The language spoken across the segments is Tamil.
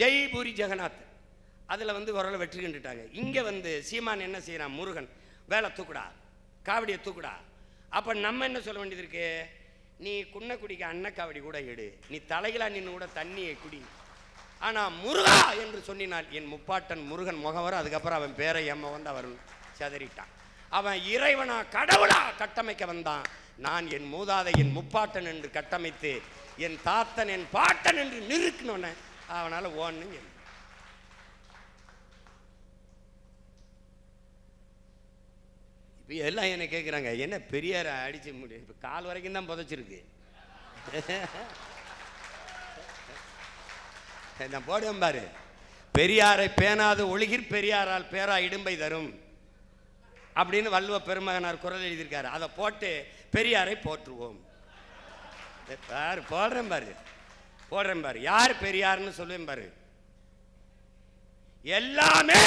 ஜெய் பூரி ஜெகநாத். அதில் வந்து ஓரளவு வெற்றி கண்டுட்டாங்க. இங்கே வந்து சீமான் என்ன செய்கிறான் முருகன் வேலை தூக்குடா காவடியை தூக்குடா. அப்போ நம்ம என்ன சொல்ல வேண்டியது இருக்கு? நீ குன்னக்குடிக்கு அன்னக்காவடி கூட எடு. நீ தலைகளாக நின்று கூட தண்ணியை குடி. ஆனால் முருகா என்று சொன்னினால் என் முப்பாட்டன் முருகன் முகவர் அதுக்கப்புறம் அவன் பேரை எம்ம வந்து அவர் செதறிட்டான். அவன் இறைவனா கடவுளா கட்டமைக்க வந்தான். நான் என் மூதாதை என் முப்பாட்டன் என்று கட்டமைத்து என் தாத்தன் என் பாட்டன் என்று நிறுத்தினோன்னே அவனால் ஓன்னு சொல்லி. இப்போ எல்லாம் என்ன கேட்குறாங்க என்ன பெரியாரை அடிச்சு முடியும் இப்போ கால் வரைக்கும் தான் புதைச்சிருக்கு. நான் போடுவேன் பாரு. பெரியாரை பேணாது ஒழுகிற் பெரியாரால் பேரா இடும்பை தரும். அப்படின்னு வள்ளுவ பெருமகனார் குரல் எழுதியிருக்காரு. அதை போட்டு பெரியாரை போற்றுவோம். பாரு போடுறேன் பாரு. போடுறேன் பாரு. யார் பெரியார்னு சொல்லுவேன் பாரு. எல்லாமே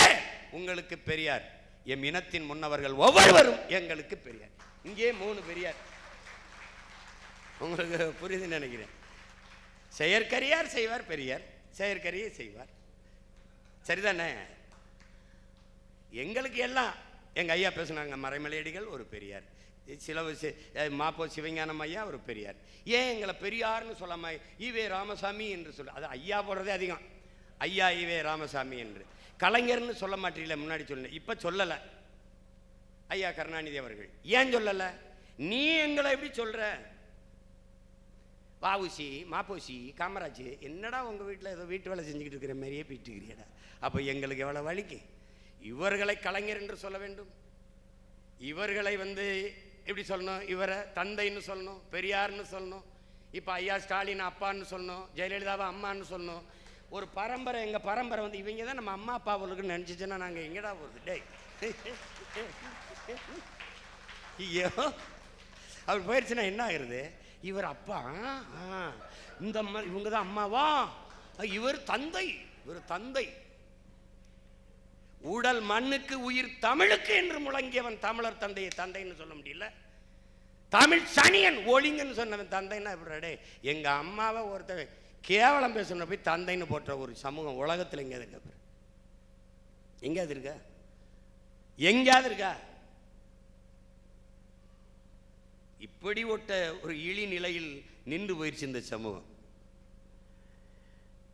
உங்களுக்கு பெரியார். எம் இனத்தின் முன்னவர்கள் ஒவ்வொருவரும் எங்களுக்கு பெரியார். இங்கே மூணு பெரியார். உங்களுக்கு புரியுது நினைக்கிறேன். செயற்கரியார் செய்வார் பெரியார். செயற்கரியை செய்வார். சரிதானே? எங்களுக்கு எல்லாம் எங்கள் ஐயா பேசுனாங்க மறைமலையடிகள் ஒரு பெரியார். சில மாப்போ சிவஞானம் ஐயா ஒரு பெரியார். ஏன் எங்களை பெரியார்னு சொல்லாம ஈவே ராமசாமி என்று சொல்ல அது ஐயா போடுறதே அதிகம். ஐயா ஈவே ராமசாமி என்று. கலைஞர்னு சொல்ல மாட்டீங்கள முன்னாடி சொன்னேன் இப்போ சொல்லலை. ஐயா கருணாநிதி அவர்கள். ஏன் சொல்லலை? நீ எங்களை எப்படி சொல்ற? வாவுசி மாப்போசி காமராஜ் என்னடா உங்கள் வீட்டில் ஏதோ வீட்டு வேலை செஞ்சுக்கிட்டு இருக்கிற மாதிரியே போயிட்டு அப்போ எங்களுக்கு எவ்வளோ வலிக்கு? இவர்களை கலைஞர் என்று சொல்ல வேண்டும். இவர்களை வந்து எப்படி சொல்லணும்? இவரை தந்தைன்னு சொல்லணும் பெரியார்னு சொல்லணும் இப்போ ஐயா ஸ்டாலின் அப்பான்னு சொல்லணும் ஜெயலலிதாவை அம்மான்னு சொல்லணும். ஒரு பரம்பரை எங்கள் பரம்பரை வந்து இவங்க தான் நம்ம அம்மா அப்பா அவர்களுக்கு நினச்சிச்சுன்னா நாங்கள் எங்கடா போகுது டேய். ஐயோ. அவர் போயிடுச்சுன்னா என்ன ஆகுறது? இவர் அப்பா ஆ, இந்த அம்மா இவங்க தான் அம்மாவா? இவர் தந்தை இவர் தந்தை. உடல் மண்ணுக்கு உயிர் தமிழுக்கு என்று முழங்கியவன் தமிழர் தந்தையை தந்தைன்னு சொல்ல முடியல. தமிழ் சனியன் ஒளிங்கன்னு சொன்னவன் தந்தைன்னா எப்படி எங்க அம்மாவை ஒருத்தன் கேவலம் பேசுன போய் தந்தைன்னு போட்ட ஒரு சமூகம் உலகத்தில் எங்கேயாவது இருக்கா பாரு. எங்கேயாவது இருக்கா? எங்கேயாவது இருக்கா? இப்படி ஒட்ட ஒரு இழி நிலையில் நின்று போயிடுச்சு இந்த சமூகம்.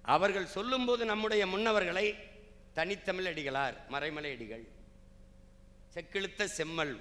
அவர்கள் சொல்லும்போது நம்முடைய முன்னவர்களை தனித்தமிழ் அடிகளார் மறைமலை அடிகள். செக்கிழுத்த செம்மல்